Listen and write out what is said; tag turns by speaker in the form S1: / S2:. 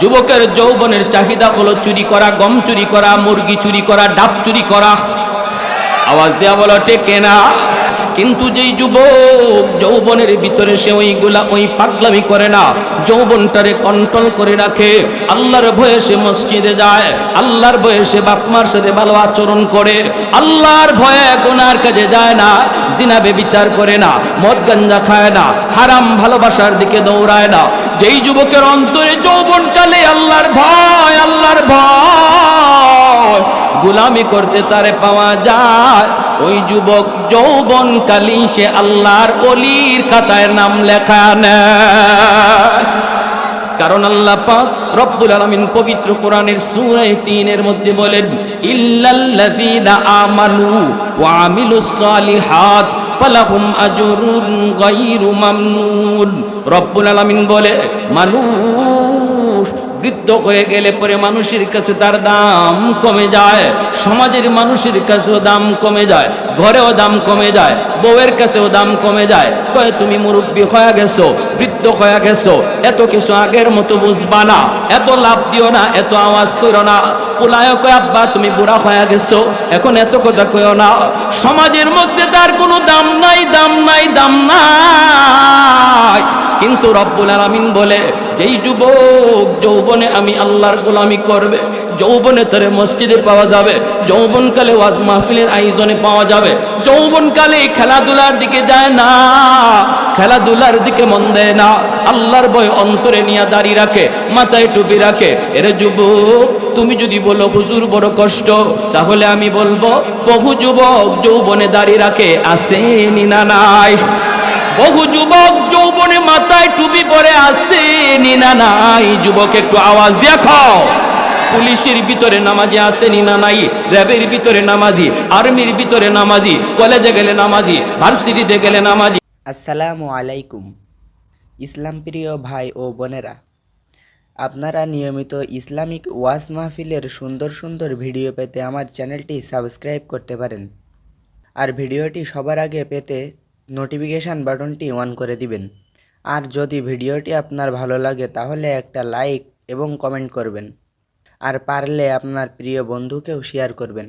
S1: যুবকের যৌবনের চাহিদা হলো চুরি করা, গম চুরি করা, মুরগি চুরি করা, ডাব চুরি করা। আওয়াজ দেওয়া বলো, টেকে না। কিন্তু যেই যুবক যৌবনের ভিতরে সে ওইগুলা ওই পাগলামি করে না, যৌবনটারে কন্ট্রোল করে রাখে। আল্লাহর ভয়ে সে মসজিদে যায়, আল্লাহর ভয়ে সে বাপমার সাথে ভালো আচরণ করে। আল্লাহর ভয়ে গোনার কাজে যায় না জিনাবে বিচার করে না, মদ গাঞ্জা খায় না, হারাম ভালোবাসার দিকে দৌড়ায় না। যেই যুবকের অন্তরে যৌবনকালে আল্লাহর ভয় আল্লাহর ভয় গুলামি করতে তারে পাওয়া যায়। ওই যুবক যৌবন কালী সে আল্লাহর অলির খাতায় নাম লেখা কারণ আল্লাহ পাক রব্বুল আলামিন পবিত্র কোরআনের সূরা 3 এর মধ্যে বলেন, ইল্লাল্লাযীনা আমানু ওয়া আমিলুস সালিহাত। ফালাহুম আজরুন গায়রু মামনুন। রব্বুল আলামিন বলে, মানুষ বৃদ্ধ হয়ে গেলে পরে মানুষের কাছে তার দাম কমে যায়, সমাজের মানুষের কাছেও দাম কমে যায়, ঘরেও দাম কমে যায়, বউয়ের কাছেও দাম কমে যায়। কয়ে, তুমি মুরব্বী হয়ে গেছো, বৃদ্ধ হয়ে গেছো, এত কিছু আগের মতো বুঝবা না, এত লাভ দিও না, এত আওয়াজ করো না। কয়, আব্বা, তুমি বুড়া হয়ে গেছো। এখন এত কথা কইও না। সমাজের মধ্যে তার কোনো দাম নাই দাম নাই দাম নাই। কিন্তু রব্বুল আলামিন বলে, যেই যুবক যৌবনে আমি আল্লাহর গোলামি করবে, যৌবনে তারে মসজিদে পাওয়া যাবে, যৌবনকালে ওয়াজ মাহফিলের আয়োজনে পাওয়া যাবে, যৌবনকালে খেলাধুলার দিকে যায় না। খেলাধুলার দিকে মন দেয় না। আল্লাহর বয় অন্তরে নিয়ে দাঁড়িয়ে রাখে, মাথায় টুপি রাখে। এর যুবক, তুমি যদি বলো হুজুর বড় কষ্ট, তাহলে আমি বলব, বহু যুবক যৌবনে দাঁড়িয়ে রাখে, আসেনি না নাই। বহু যুবক যৌবনে মাথায় টুপি পরে আসে না নাই। যুবক, একটু আওয়াজ দেখো পুলিশের ভিতরে নামাজি, আসেনি না নাই। র্যাবের ভিতরে নামাজি, আর্মির ভিতরে নামাজি, কলেজে গেলে নামাজি, ভার্সিটিতে গেলে নামাজি।
S2: আসসালামু আলাইকুম, ইসলাম প্রিয় ভাই ও বোনেরা। আপনারা নিয়মিত ইসলামিক ওয়াজ মাহফিলের সুন্দর সুন্দর ভিডিও পেতে আমার চ্যানেলটি সাবস্ক্রাইব করতে পারেন। আর ভিডিওটি সবার আগে পেতে নোটিফিকেশান বাটনটি অন করে দিবেন। আর যদি ভিডিওটি আপনার ভালো লাগে তাহলে একটা লাইক এবং কমেন্ট করবেন। আর পারলে আপনার প্রিয় বন্ধুকেও শেয়ার করবেন।